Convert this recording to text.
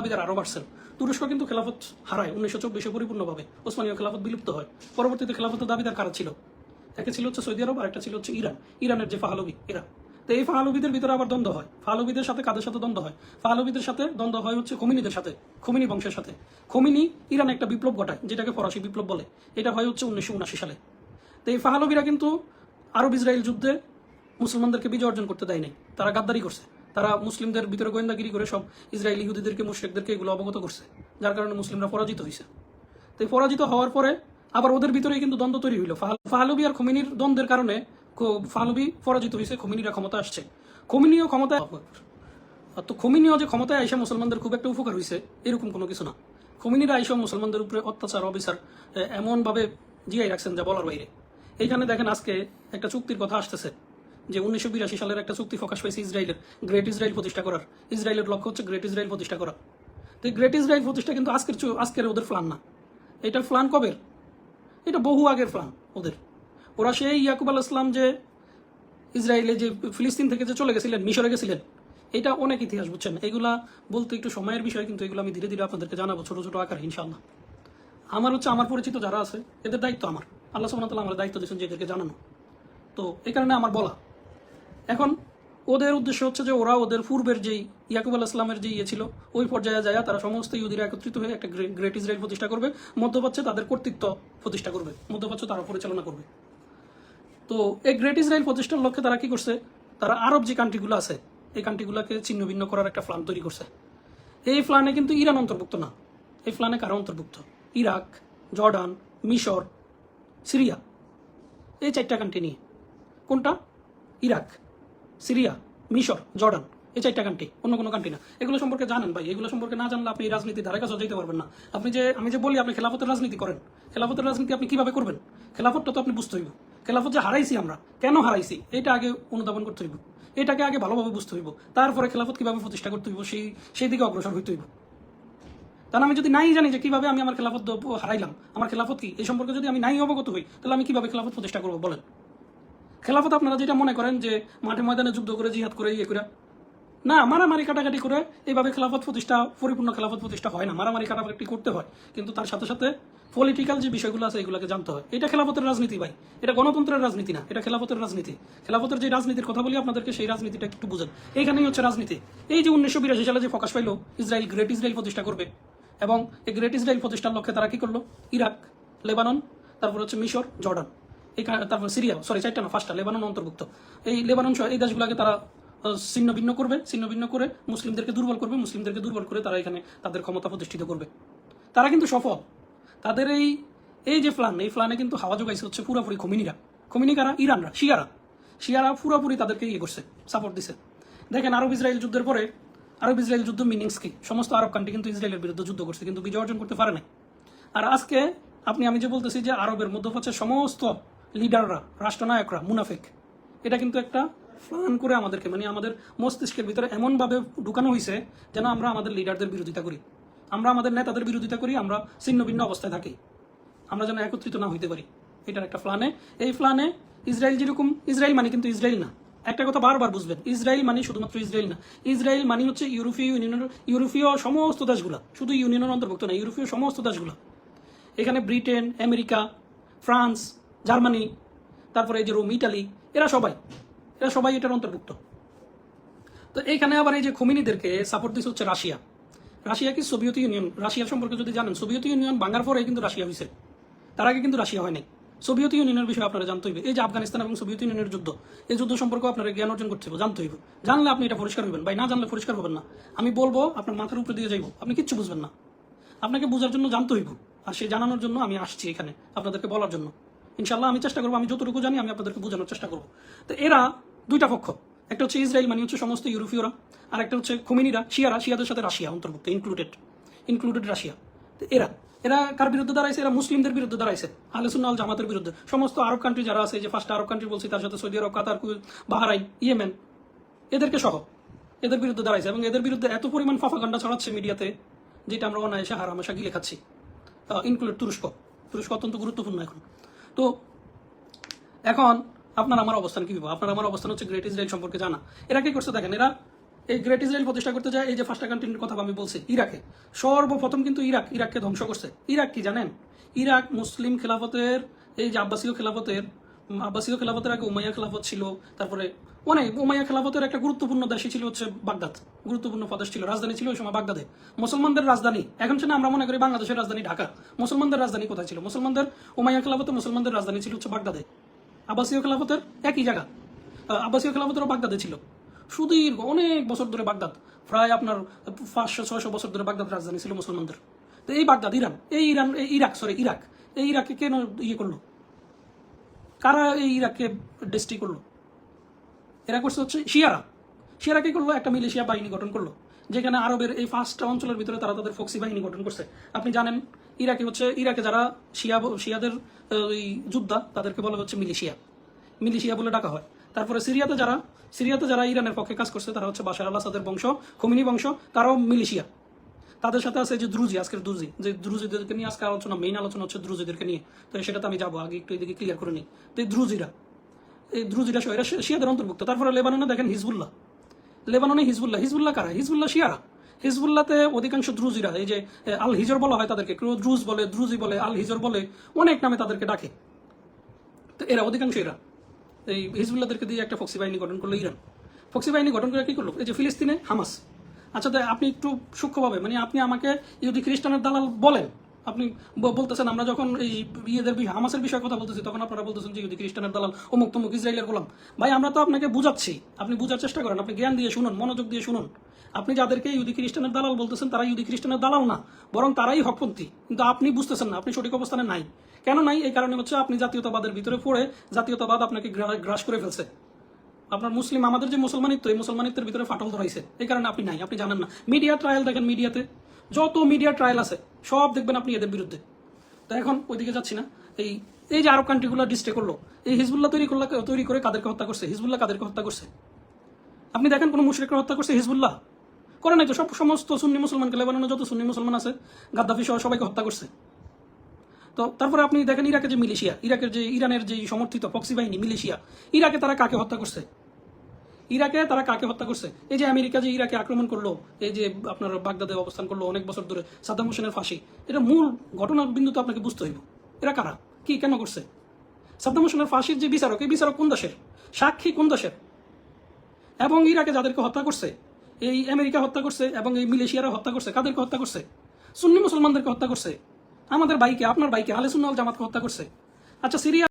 দাবিদার আরও বাড়ছেন, তুরস্ক কিন্তু খেলাফত হারায়, উনিশশো চব্বিশে পরিপূর্ণভাবে। ওসমানীয় খেলাফত বিলুপ্ত হয়। পরবর্তীতে খেলাফতের দাবিদার কারা ছিল? একটা ছিল হচ্ছে সৌদি আরব আর একটা ছিল হচ্ছে ইরান। ইরানের যে ফাহালবি, এরা। তো এই ফাহালবিদের ভিতরে আবার দ্বন্দ্ব হয়। ফাহালবিদের সাথে কাদের সাথে দ্বন্দ্ব হয়? ফাহালবিদের সাথে দ্বন্দ্ব হয় হচ্ছে খমিনীদের সাথে, খমিনী বংশের সাথে। খমিনী ইরান একটা বিপ্লব ঘটায়, যেটাকে ফরাসি বিপ্লব বলে। এটা হয় হচ্ছে উনিশশো উনাশি সালে। তো এই ফাহালবিরা কিন্তু আরব ইসরায়েল যুদ্ধে মুসলমানদেরকে বিজয় অর্জন করতে দেয়নি তারা গাদ্দারি করছে। তারা মুসলিমদের ভিতরে গোয়েন্দাগিরি করে সব ইসরায়েলি ইহুদিদেরকে, মুশ্রিকদেরকে এগুলো অবগত করছে, যার কারণে মুসলিমরা পরাজিত হয়েছে। তো পরাজিত হওয়ার পরে আবার ওদের ভিতরেই কিন্তু দ্বন্দ্ব তৈরি হইল। ফাহাল- ফাহালবি আর খমিনির দ্বন্দ্বের কারণে ফাহালবি পরাজিত হয়েছে, খমিনিরা ক্ষমতা আসছে। খমিনীয় ক্ষমতায় তো খমিনীয় যে ক্ষমতায় আইসা মুসলমানদের খুব একটা উপকার হয়েছে এরকম কোনো কিছু না। খমিনীরা আইসা মুসলমানদের উপরে অত্যাচার, অবিচার এমনভাবে জিয়াই রাখছেন যা বলার বাইরে। এইখানে দেখেন আজকে একটা চুক্তির কথা আসতেছে। যে উনিশশো বিরাশি সালের একটা চুক্তি প্রকাশ পেয়েছে ইসরায়েলের গ্রেট ইসরায়েল প্রতিষ্ঠা করার। ইসরায়েলের লক্ষ্য হচ্ছে গ্রেট ইসরায়েল প্রতিষ্ঠা করা। তো গ্রেট ইসরায়েল প্রতিষ্ঠা কিন্তু আজকের আজকের ওদের প্ল্যান না। এটা প্ল্যান কবের এটা বহু আগের প্ল্যান ওদের। ওরা সেই ইয়াকুব আল ইসলাম যে ইসরায়েলে যে ফিলিস্তিন থেকে যে চলে গেছিলেন, মিশরে গেছিলেন, এটা অনেক ইতিহাস, বুঝছেন? এগুলা বলতে একটু সময়ের বিষয়, কিন্তু এগুলো আমি ধীরে ধীরে আপনাদেরকে জানাব ছোটো ছোটো আকার ইনশাল্লাহ আমার হচ্ছে, আমার পরিচিত যারা আছে, এদের দায়িত্ব আমার। আল্লাহ সুবহানাহু আমার দায়িত্ব দিয়েছেন যে এদেরকে জানানো। তো এই কারণে আমার বলা। এখন ওদের উদ্দেশ্য হচ্ছে যে ওরা ওদের পূর্বের যেই ইয়াকুব আল ইসলামের যে ইয়ে ছিল, ওই পর্যায়ে যায় তারা সমস্ত ইহুদিরা একত্রিত হয়ে একটা গ্রে- গ্রেট ইসরায়েল প্রতিষ্ঠা করবে। মধ্যপ্রাচ্যে তাদের কর্তৃত্ব প্রতিষ্ঠা করবে। মধ্যপ্রাচ্য তারা পরিচালনা করবে। তো এই গ্রেট ইসরায়েল প্রতিষ্ঠার লক্ষ্যে তারা কি করছে? তারা আরব যে কান্ট্রিগুলো আছে, এই কান্ট্রিগুলোকে ছিন্ন ভিন্ন করার একটা প্ল্যান তৈরি করছে। এই প্ল্যানে কিন্তু ইরান অন্তর্ভুক্ত না। এই প্ল্যানে কারা অন্তর্ভুক্ত? ইরাক, জর্ডান, মিশর, সিরিয়া। এই চারটা কান্ট্রি নিয়ে। কোনটা? ইরাক। সিরিয়া, মিশর, জর্ডান, এই চারটা কান্ট্রি অন্য কোনো কান্ট্রি না। এগুলো সম্পর্কে জানেন ভাই, এগুলো সম্পর্কে না জানলে আপনি রাজনীতি ধারে কাছে যেতে পারবেন না। আপনি যে, আমি যে বলি, আপনি খেলাফতের রাজনীতি করেন। খেলাফতের রাজনীতি আপনি কীভাবে করবেন? খেলাফতটা তো আপনি বুঝতে হইব খেলাফত যে হারাইছি আমরা, কেন হারাইছি? এটা আগে অনুধাবন করতে হইব। এটাকে আগে ভালোভাবে বুঝতে হইব। তারপরে খেলাফত কীভাবে প্রতিষ্ঠা করতে হইব, সেই সেই দিকে অগ্রসর হইতে হইব। তাহলে আমি যদি নাই জানি যে কীভাবে আমি আমার খেলাফত হারাইলাম, আমার খেলাফত কি? এই সম্পর্কে যদি আমি নাই অবগত হই, তাহলে আমি কীভাবে খেলাফত প্রতিষ্ঠা করব, বলেন? খেলাফত আপনারা যেটা মনে করেন যে মাঠে ময়দানে যুদ্ধ করে, জিহাদ করে ইয়ে করে। না, মারামারি কাটাকাটি করে এইভাবে খেলাফত প্রতিষ্ঠা, পরিপূর্ণ খেলাফত প্রতিষ্ঠা হয় না। মারামারি কাটাকাটি করতে হয়, কিন্তু তার সাথে সাথে পলিটিক্যাল যে বিষয়গুলো আছে, এগুলোকে জানতে হয়। এটা খেলাফতের রাজনীতি ভাই। এটা গণতন্ত্রের রাজনীতি না, এটা খেলাফতের রাজনীতি। খেলাফতের যে রাজনীতির কথা বলি আপনাদেরকে, সেই রাজনীতিটা একটু বুঝেন। এইখানেই হচ্ছে রাজনীতি। এই যে উনিশশো বিরাশি সালে যে প্রকাশ পাইলো, ইসরায়েল, গ্রেট ইসরায়েল প্রতিষ্ঠা করবে। এবং এই গ্রেট ইসরায়েল প্রতিষ্ঠার লক্ষ্যে তারা কি করল? ইরাক, লেবানন, তারপর হচ্ছে মিশর, জর্ডান। তারপর সিরিয়া সরি চারটা না ফার্স্টটা লেবানন অন্তর্ভুক্ত। এই লেবানন সহ এই দেশগুলোকে তারা ছিন্ন ভিন্ন করবে, ছিন্ন ভিন্ন করে মুসলিমদেরকে দুর্বল করবে, মুসলিমদেরকে দুর্বল করে তারা এখানে তাদের ক্ষমতা প্রতিষ্ঠিত করবে। তারা কিন্তু সফল। তাদের এই এই যে এই কিন্তু হাওয়া যোগাইছে হচ্ছে কারা? ইরানরা, শিয়ারা। শিয়ারা তাদেরকে ইয়ে করছে সাপোর্ট দিছে। দেখেন, আরব ইসরায়েল যুদ্ধের পরে, আরব ইসরায়েল যুদ্ধ মিনিংস কি? সমস্ত আরব কান্ট্রি কিন্তু ইসরায়েলের বিরুদ্ধে যুদ্ধ করছে, কিন্তু বিজয় অর্জন করতে পারে নাই। আর আজকে আপনি, আমি যে বলতেছি যে আরবের মধ্যপ্রাচ্যের সমস্ত লিডাররা, রাষ্ট্রনায়করা, মুনাফেক। এটা কিন্তু একটা প্ল্যান করে আমাদেরকে মানে আমাদের মস্তিষ্কের ভিতরে এমনভাবে ঢুকানো হয়েছে যেন আমরা আমাদের লিডারদের বিরোধিতা করি। আমরা আমাদের নেতাদের বিরোধিতা করি, আমরা ছিন্ন ভিন্ন অবস্থায় থাকি। আমরা যেন একত্রিত না হইতে পারি। এটার একটা প্ল্যানে এই প্ল্যানে ইসরায়েল যেরকম, ইসরায়েল মানে কিন্তু ইসরায়েল না। একটা কথা বারবার বুঝবেন, ইসরায়েল মানে শুধুমাত্র ইসরায়েল না। ইসরায়েল মানে হচ্ছে ইউরোপীয় ইউনিয়নের, ইউরোপীয় সমস্ত দেশগুলো, শুধু ইউনিয়নের অন্তর্ভুক্ত না, ইউরোপীয় সমস্ত দেশগুলো। এখানে ব্রিটেন, আমেরিকা, ফ্রান্স জার্মানি, তারপরে এই যে রোম, ইটালি, এরা সবাই এরা সবাই এটার অন্তর্ভুক্ত। তো এইখানে আবার এই যে খমিনীদেরকে সাপোর্ট দিচ্ছে হচ্ছে রাশিয়া। রাশিয়া কি সোভিয়েত ইউনিয়ন? রাশিয়া সম্পর্কে যদি জানেন, সোভিয়েত ইউনিয়ন ভাঙার পরে কিন্তু রাশিয়া হয়েছে তার আগে কিন্তু রাশিয়া হয় নাই। সোভিয়েত ইউনিয়নের বিষয়ে আপনারা জানতে হইবে। এই যে আফগানিস্তান এবং সোভিয়েত ইউনিয়নের যুদ্ধ, এই যুদ্ধ সম্পর্কে আপনারা জ্ঞান অর্জন করতে হবে জানতে হইবে। জানলে আপনি এটা পরিষ্কার হবেন ভাই, না জানলে পরিষ্কার হবেন না। আমি বলব, আপনার মাথার উপরে দিয়ে যাইবো। আপনি কিচ্ছু বুঝবেন না। আপনাকে বোঝার জন্য জানতে হইব। আর সে জানানোর জন্য আমি আসছি এখানে আপনাদেরকে বলার জন্য। ইনশাল্লাহ আমি চেষ্টা করব আমি যতটুকু জানি আমি আপনাদেরকে বোঝানোর চেষ্টা করব। তো এরা দুইটা পক্ষ একটা হচ্ছে ইসরায়েল মানে হচ্ছে সমস্ত ইউরোপীয়রা আর একটা হচ্ছে খুমিনিরা শিয়ারা শিয়াদের সাথে রাশিয়া অন্তর্ভুক্ত ইনক্লুডেড ইনক্লুডেড রাশিয়া। তো এরা এরা কার বিরুদ্ধে দাঁড়াইছে? এরা মুসলিমদের বিরুদ্ধে দাঁড়াইছে আলোচনাল জামাতের বিরুদ্ধে। সমস্ত আরব কান্ট্রি যারা আছে যে ফার্স্ট আরব কান্ট্রি বলছি তার সাথে Saudi Arab Qatar Kuwait, Bahrain Yemen এদেরকে সহ এদের বিরুদ্ধে দাঁড়াইছে এবং এদের বিরুদ্ধে এত পরিমাণ ফাফাকান্ডা ছড়াচ্ছে মিডিয়াতে যেটা আমরা অনায়াসে হারামাশা গিলে খাচ্ছি ইনক্লুড তুরস্ক তুরস্ক অত্যন্ত গুরুত্বপূর্ণ এখন। তো এখন আপনার আমার অবস্থান কি আপনার আমার অবস্থান হচ্ছে গ্রেট ইসরায়েল সম্পর্কে জানা। এরা কি করছে দেখেন? এরা এই গ্রেট ইসরায়েল প্রতিষ্ঠা করতে যায়, এই যে ফার্স্ট কান্ট্রির কথা আমি বলছি, ইরাকে। সর্বপ্রথম কিন্তু ইরাক, ইরাককে ধ্বংস করছে। ইরাক কি জানেন? ইরাক মুসলিম খেলাফতের, এই যে আব্বাসীয় খেলাফতের আব্বাসীয় খেলাফতের আগে উমাইয়া খেলাফত ছিল, তারপরে অনেক উমাইয়া খেলাফতের একটা গুরুত্বপূর্ণ দেশই ছিল হচ্ছে বাগদাদ। গুরুত্বপূর্ণ প্রদেশ ছিল রাজধানী ছিল ওই সময় বাগদাদে। মুসলমানদের রাজধানী এখন সেটা আমরা মনে করি বাংলাদেশের রাজধানী ঢাকা। মুসলমানদের রাজধানী কোথায় ছিল? মুসলমানদের উমাইয়া খেলাফতে মুসলমানদের রাজধানী ছিল হচ্ছে বাগদাদে। আবাসীয় খেলাফতের একই জায়গা। আহ, আব্বাসীয় খেলাফতেরও বাগদাদে ছিল। সুদীর্ঘ অনেক বছর ধরে বাগদাদ। প্রায় আপনার পাঁচশো ছয়শো বছর ধরে বাগদাদ রাজধানী ছিল মুসলমানদের। তো এই বাগদাদ ইরান এই ইরান এই ইরাক সরি ইরাক। এই ইরাককে কেন ইয়ে করল? কারা এই ইরাককে ডেস্টি করল? এরা করছে হচ্ছে শিয়ারা। শিয়ারা কি করল? একটা মিলেশিয়া বাহিনী গঠন করল, যেখানে আরবের এই ফার্স্ট অঞ্চলের ভিতরে তারা তাদের ফক্সি বাহিনী গঠন করছে। আপনি জানেন, ইরাকে হচ্ছে, ইরাকে যারা শিয়া শিয়াদের ওই যোদ্ধা, তাদেরকে বলা হচ্ছে মিলিশিয়া। মিলিশিয়া বলে ডাকা হয়। তারপরে সিরিয়াতে যারা সিরিয়াতে যারা ইরানের পক্ষে কাজ করছে, তারা হচ্ছে বাশার আল আসাদের বংশ, খমিনি বংশ, তারাও মিলিশিয়া। তাদের সাথে আছে যে দ্রুজি, আজকের দ্রুজি। যে দ্রুজিদেরকে নিয়ে আজকে আলোচনা মেইন আলোচনা হচ্ছে দ্রুজিদেরকে নিয়ে। তো সেটাতে আমি যাব, আগে একটু এদিকে ক্লিয়ার করে নিই। তো এই দ্রুজিরা এই দ্রুজিরা সহ এরা শিয়াদের অন্তর্ভুক্ত। তারপরে লেবাননে দেখেন হিজবুল্লাহ। লেবাননে হিজবুল্লাহ হিজবুল্লাহ কারা? হিজবুল্লাহ শিয়ারা। হিজবুল্লাহতে অধিকাংশ দ্রুজিরা এই যে আল হিজর বলা হয় তাদেরকে, কেউ দ্রুজ বলে দ্রুজি বলে আল হিজর বলে, অনেক নামে তাদেরকে ডাকে। তো এরা অধিকাংশ এরা। এই হিজবুল্লাহদেরকে দিয়ে একটা ফক্সি বাহিনী গঠন করল ইরান। ফক্সি বাহিনী গঠন করে কি করল? এই যে ফিলিস্তিনে হামাস। আচ্ছা আপনি একটু সূক্ষ্মভাবে মানে আপনি আমাকে যদি খ্রিস্টানের দালাল বলেন আপনি বলতেছেন, আমরা যখন এই ইয়েদের হামাসের বিষয়ে কথা বলতেছি, তখন আপনারা বলতেছেন যে খ্রিস্টানের দালাল, অমুক তমুক ইসরায়েলের গোলাম। ভাই, আমরা তো আপনাকে বুঝাচ্ছি। আপনি বুঝার চেষ্টা করেন, আপনি জ্ঞান দিয়ে শুনুন, মনোযোগ দিয়ে শুনুন। আপনি যাদেরকে ইউদি খ্রিস্টানের দালাল বলতেছেন, তারা ইউদি খ্রিস্টানের দালাল না, বরং তারাই হকপন্থী। কিন্তু আপনি বুঝতেছেন না, আপনি সঠিক অবস্থানে নাই। কেন নাই? এই কারণে হচ্ছে আপনি জাতীয়তাবাদের ভিতরে পড়ে জাতীয়তাবাদ আপনাকে গ্রাস করে ফেলছে। আপনার মুসলিম, আমাদের যে মুসলমানিত্ব, এই মুসলমানিত্বের ভিতরে ফাটল ধরাইছে। এই কারণে আপনি নাই, আপনি জানেন না। মিডিয়া ট্রায়াল দেখেন, মিডিয়াতে। যত মিডিয়া ট্রায়াল আছে সব দেখবেন আপনি এদের বিরুদ্ধে। তো এখন ওইদিকে যাচ্ছি না। এই এই যে আরব কান্ট্রিগুলো ডিস্টে করল, এই হিজবুল্লাহ তৈরি করল, তৈরি করে কাদেরকে হত্যা করছে? হিজবুল্লাহ কাদেরকে হত্যা করছে? আপনি দেখেন কোনো মুশরিকরা হত্যা করছে হিজবুল্লাহ? করে নাই তো সব সমস্ত সুন্নি মুসলমানকে লেবাননে যত সুন্নি মুসলমান আছে, গাদ্দাফি সহ সবাইকে হত্যা করছে। তো তারপরে আপনি দেখেন ইরাকে যে মিলিশিয়া, ইরাকের যে, ইরানের যে সমর্থিত ফক্সি বাহিনী মিলিশিয়া, ইরাকে তারা কাকে হত্যা করছে? ইরাকে তারা কাকে হত্যা করছে? এই যে আমেরিকা যে ইরাকে আক্রমণ করল, এই যে আপনার বাগদাদে অবস্থান করল অনেক বছর ধরে, সাদ্দাম হোসেনের ফাঁসি, এটা মূল ঘটনার বিন্দু তো আপনাকে বুঝতে হইব। এরা কারা? কি কেন করছে? সাদ্দাম হোসেনের ফাঁসির যে বিচারক, এই বিচারক কোন দেশের? সাক্ষী কোন দেশের? এবং ইরাকে যাদেরকে হত্যা করছে, এই আমেরিকা হত্যা করছে, এবং এই মিলেশিয়ারা হত্যা করছে, কাদেরকে হত্যা করছে? সুন্নি মুসলমানদেরকে হত্যা করছে। আমাদের বাইকে আপনার বাইকে আলে সুন্নাল জামাতকে হত্যা করছে। আচ্ছা সিরিয়া